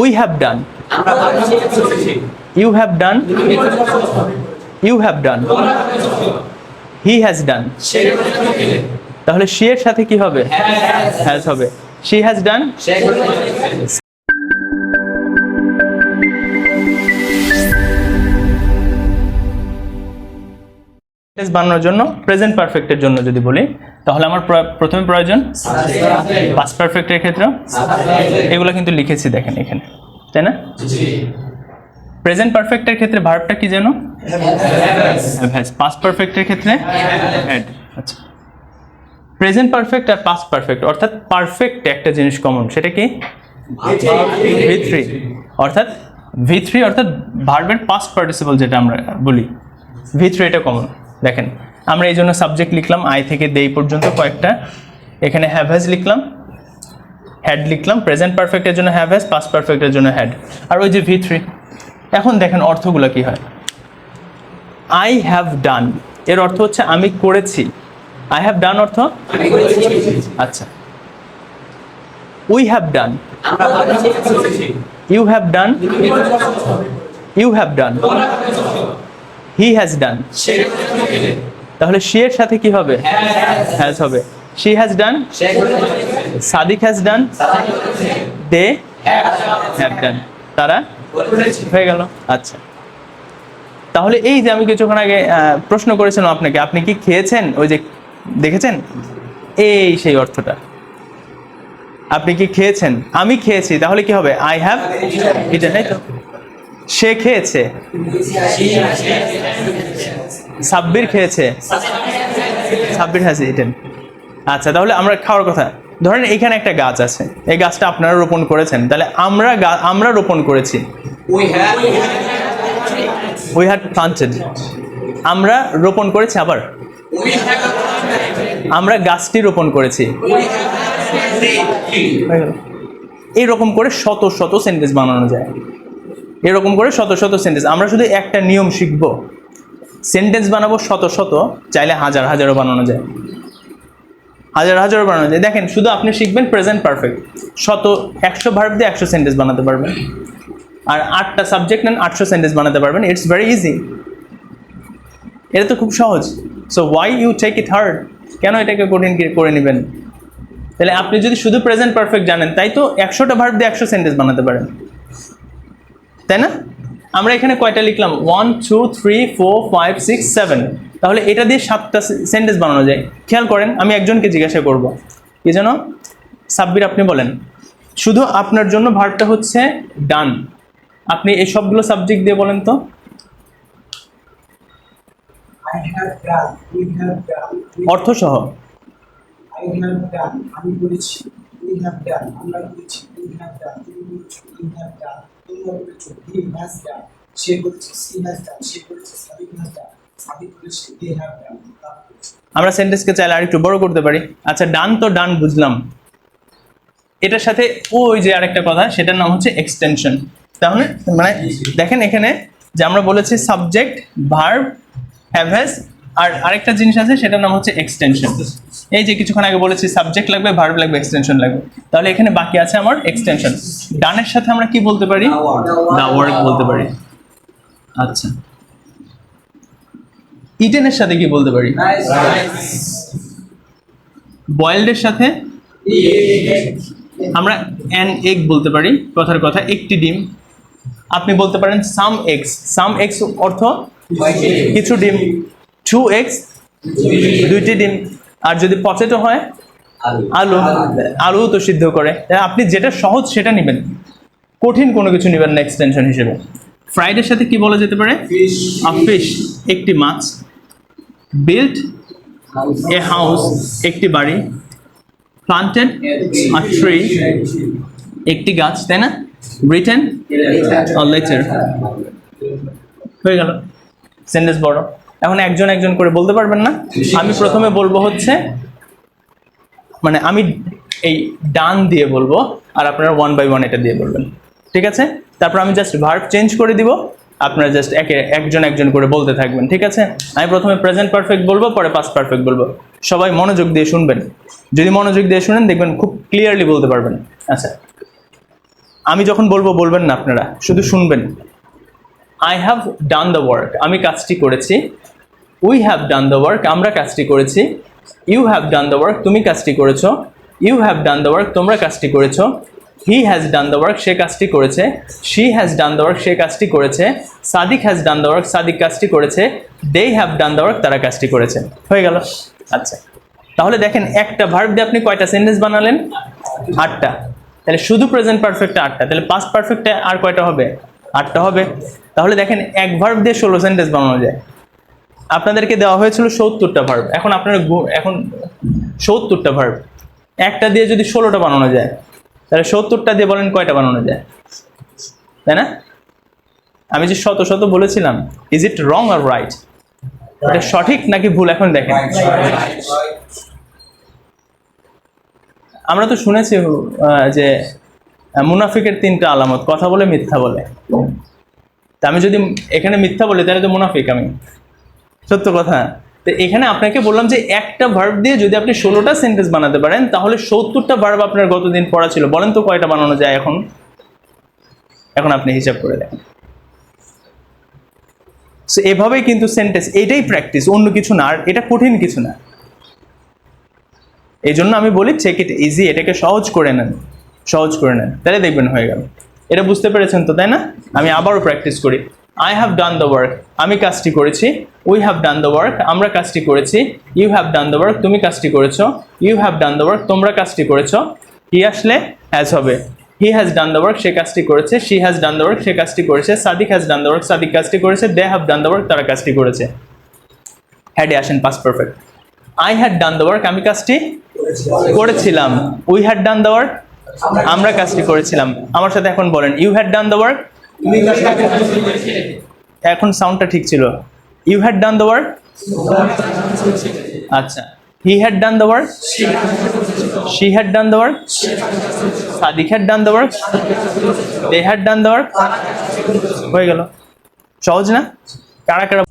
We have done you have done you have done he has done তাহলে she এর সাথে কি হবে? হ্যাজ হবে। শি হ্যাজ ডান সে বানানোর জন্য প্রেজেন্ট পারফেক্টের জন্য যদি বলি। তাহলে আমার প্র- প্রথমে প্রয়োজন? পাস্ট পারফেক্টের ক্ষেত্রে? এগুলো কিন্তু লিখেছি, দেখেন এখানে। তাই না? প্রেজেন্ট পারফেক্টের ক্ষেত্রে ভার্বটা কি যেন? পাস্ট পারফেক্টের ক্ষেত্রে? আচ্ছা। প্রেজেন্ট পারফেক্ট আর পাস্ট পারফেক্ট অর্থাৎ পারফেক্ট একটা জিনিস কমন সেটা কি? ভি থ্রি অর্থাৎ ভি থ্রি অর্থাৎ ভার্বের পাস্ট পার্টিসিপল যেটা আমরা বলি। ভি থ্রি এটা কমন দেখেন আমরা এই জন্য সাবজেক্ট লিখলাম আই থেকে দেই পর্যন্ত কয়েকটা। এখানে হ্যাভ হ্যাজ লিখলাম হ্যাড লিখলাম প্রেজেন্ট পারফেক্টের জন্য হ্যাভ হ্যাজ পাস্ট পারফেক্টের জন্য হ্যাড আর ওই যে ভি থ্রি এখন দেখেন অর্থগুলো কি হয়। আই হ্যাভ ডান এর অর্থ হচ্ছে আমি করেছি। আই হ্যাভ ডান অর্থ? আচ্ছা। We have done you have done you have done he has done তাহলে শি এর সাথে কি হবে? হ্যাজ হবে। She has done Sadiq has done they have done তারা? হয়ে গেল। আচ্ছা। তাহলে এই যে আমি কিছুক্ষণ আগে প্রশ্ন করেছিলাম আপনাকে আপনি কি খেয়েছেন? ওই যে দেখেছেন? এই সেই অর্থটা। আপনি কি খেয়েছেন? আমি খেয়েছি তাহলে কি হবে? আই হ্যাভ এটা তাই তো সে খেয়েছে। সাব্বির খেয়েছে? সাব্বির হ্যাজ ইটেন আচ্ছা তাহলে আমরা খাওয়ার কথা। ধরেন এখানে একটা গাছ আছে। এই গাছটা আপনারা রোপণ করেছেন। তাহলে আমরা গা- আমরা রোপণ করেছি। We have we had planted আমরা রোপণ করেছি আবার? আমরা গাছটি রোপণ করেছি। এইরকম করে শত শত সেন্টেন্স বানানো যায়। এরকম করে শত শত সেন্টেন্স আমরা শুধু একটা নিয়ম শিখব। সেন্টেন্স বানাবো শত শত, চাইলে হাজার হাজারও বানানো যায়। হাজার হাজারও বানানো যায়। দেখেন, শুধু আপনি শিখবেন প্রেজেন্ট পারফেক্ট শত, একশো ভার্ব দিয়ে একশো সেন্টেন্স বানাতে পারবেন। আর আটটা সাবজেক্ট নেন, আটশো সেন্টেন্স বানাতে পারবেন। ইটস ভেরি ইজি এটা তো খুব সহজ। So why you take it hard কেন এটাকে কঠিন করে নেবেন? তাহলে আপনি যদি শুধু প্রেজেন্ট পারফেক্ট জানেন, তাই তো একশোটা ভার্ব দিয়ে একশো সেন্টেন্স বানাতে পারেন। তাই না? আমরা এখানে কয়টা লিখলাম? One two three four five six seven তাহলে এটা দিয়ে সাতটা সেন্টেন্স বানানো যায়। খেয়াল করেন আমি একজনকে জিজ্ঞাসা করব। কি যেন? সাব্বির আপনি বলেন। শুধু আপনার জন্য ভার্বটা হচ্ছে ডান। আপনি এই সবগুলো সাবজেক্ট দিয়ে বলেন তো। অর্থ সহ আমি করেছি, he has done, say say have done, আমরা সেন্টেন্সকে চাইলে আরেকটু বড় করতে পারি। আচ্ছা ডান তো ডান বুঝলাম। এটার সাথে ওই যে আরেকটা কথা সেটার নাম হচ্ছে এক্সটেনশন তাহলে মানে দেখেন এখানে যে আমরা বলেছি সাবজেক্ট ভার্ব হ্যাভ হ্যাজ আর আরেকটা জিনিস আছে সেটার নাম হচ্ছে এক্সটেনশন এই যে কিছুক্ষণ আগে বলেছি সাবজেক্ট লাগবে ভার্ব লাগবে এক্সটেনশন লাগবে। তাহলে এখানে বাকি আছে আমার এক্সটেনশন ডানের সাথে আমরা কি বলতে পারি? দা ওয়ার্ক বলতে পারি। আচ্ছা। ইটেনের সাথে কি বলতে পারি? বয়েলডের সাথে? আমরা অ্যান এগ বলতে পারি কথার কথা একটি ডিম। আপনি বলতে পারেন সাম এক্স সাম এক্স অর্থ? কিছু ডিম। টু এক্স দুইটি ডিম। আর যদি পচেটো হয়? আলু। আলু। তো সিদ্ধ করে। আপনি যেটা সহজ সেটা নেবেন। কঠিন কোনো কিছু নেবেন না এক্সটেনশন হিসেবে। ফ্রাইডের সাথে কি বলা যেতে পারে? ফিশ একটি মাছ। বিল্ড এ হাউস একটি বাড়ি। প্লান্টেড আ ট্রি একটি গাছ তাই না? রিটেন লেটার হয়ে গেল। সেন্টেন্স বড়। এখন একজন একজন করে বলতে পারবেন না। আমি প্রথমে বলব হচ্ছে মানে আমি এই ডান দিয়ে বলব আর আপনারা ওয়ান বাই ওয়ান এটা দিয়ে বলবেন। ঠিক আছে? তারপর আমি জাস্ট ভার্ব চেঞ্জ করে দিব। আপনারা জাস্ট একে, একজন একজন করে বলতে থাকবেন, ঠিক আছে? আমি প্রথমে প্রেজেন্ট পারফেক্ট বলব, পরে পাস্ট পারফেক্ট বলব। সবাই মনোযোগ দিয়ে শুনবেন। যদি মনোযোগ দিয়ে শুনেন, দেখবেন খুব ক্লিয়ারলি বলতে পারবেন। আচ্ছা। আমি যখন বলব, বলবেন না আপনারা, শুধু শুনবেন। I have done the work আমি কাজটি করেছি। We have done the work আমরা কাজটি করেছি। You have done the work তুমি কাজটি করেছ। You have done the work তোমরা কাজটি করেছ। He has done the work সে কাজটি করেছে। She has done the work সে কাজটি করেছে। Sadiq has done the work Sadiq কাজটি করেছে। They have done the work তারা কাজটি করেছে। হয়ে গেল। আচ্ছা। তাহলে দেখেন, একটা ভার্ব দিয়ে আপনি কয়টা সেন্টেন্স বানালেন? আটটা। তাহলে শুধু প্রেজেন্ট পারফেক্টে আটটা। তাহলে পাস্ট পারফেক্টে আর কয়টা হবে? আটটা হবে। তাহলে দেখেন, এক ভার্ব দিয়ে ষোলো সেন্টেন্স বানানো যায়। আপনাদেরকে দেওয়া হয়েছিল সত্তরটা ভার্ব এখন আপনারা এখন সত্তরটা ভার্ব একটা দিয়ে যদি ষোলোটা বানানো যায়, তাহলে সত্তরটা দিয়ে বলেন কয়টা বানানো যায়? তাই না? আমি যে শত শত বলেছিলাম is it wrong R right এটা সঠিক নাকি ভুল? এখন দেখেন। আমরা তো শুনেছি যে মুনাফিকের তিনটা আলামত, কথা বলে মিথ্যা বলে। তা আমি যদি এখানে মিথ্যা বলি, তাহলে তো মুনাফিক আমি। সত্য কথা। তো এখানে আপনাকে বললাম যে একটা ভার্ব দিয়ে যদি আপনি ষোলোটা সেন্টেন্স বানাতে পারেন, তাহলে সত্তরটা ভার্ব আপনার গতদিন পড়া ছিল। বলেন তো কয়টা বানানো যায় এখন? এখন আপনি হিসাব করে দেখেন। সো এভাবেই কিন্তু সেন্টেন্স এটাই প্র্যাকটিস অন্য কিছু না, আর এটা কঠিন কিছু না। এই জন্য আমি বলি চেক ইট ইজি এটাকে সহজ করে নেন, সহজ করে নেন। তাহলে দেখবেন হয়ে গেল। এটা বুঝতে পেরেছেন তো, তাই না? আমি আবারও প্র্যাকটিস করি। I have done the work আমি কাজটি করেছি we have done the work আমরা কাজটি করেছি you have done the work তুমি কাজটি করেছ you have done the work তোমরা কাজটি করেছ হি আসলে হ্যাজ হবে he has done the work সে কাজটি করেছে she has done the work সে কাজটি করেছে Sadiq has done the work Sadiq কাজটি করেছে they have done the work তারা কাজটি করেছে হ্যাডে আসেন past perfect I had done the work আমি কাজটি করেছিলাম we had done the work আমরা কাজটি করেছিলাম আমার সাথে এখন বলেন you had done the work এখন সাউন্ডটা ঠিক ছিল। You had done the work আচ্ছা। He had done the work she had done the work Sadiq had done the work they had done the work হয়ে গেল। সহজ না? কারা কারা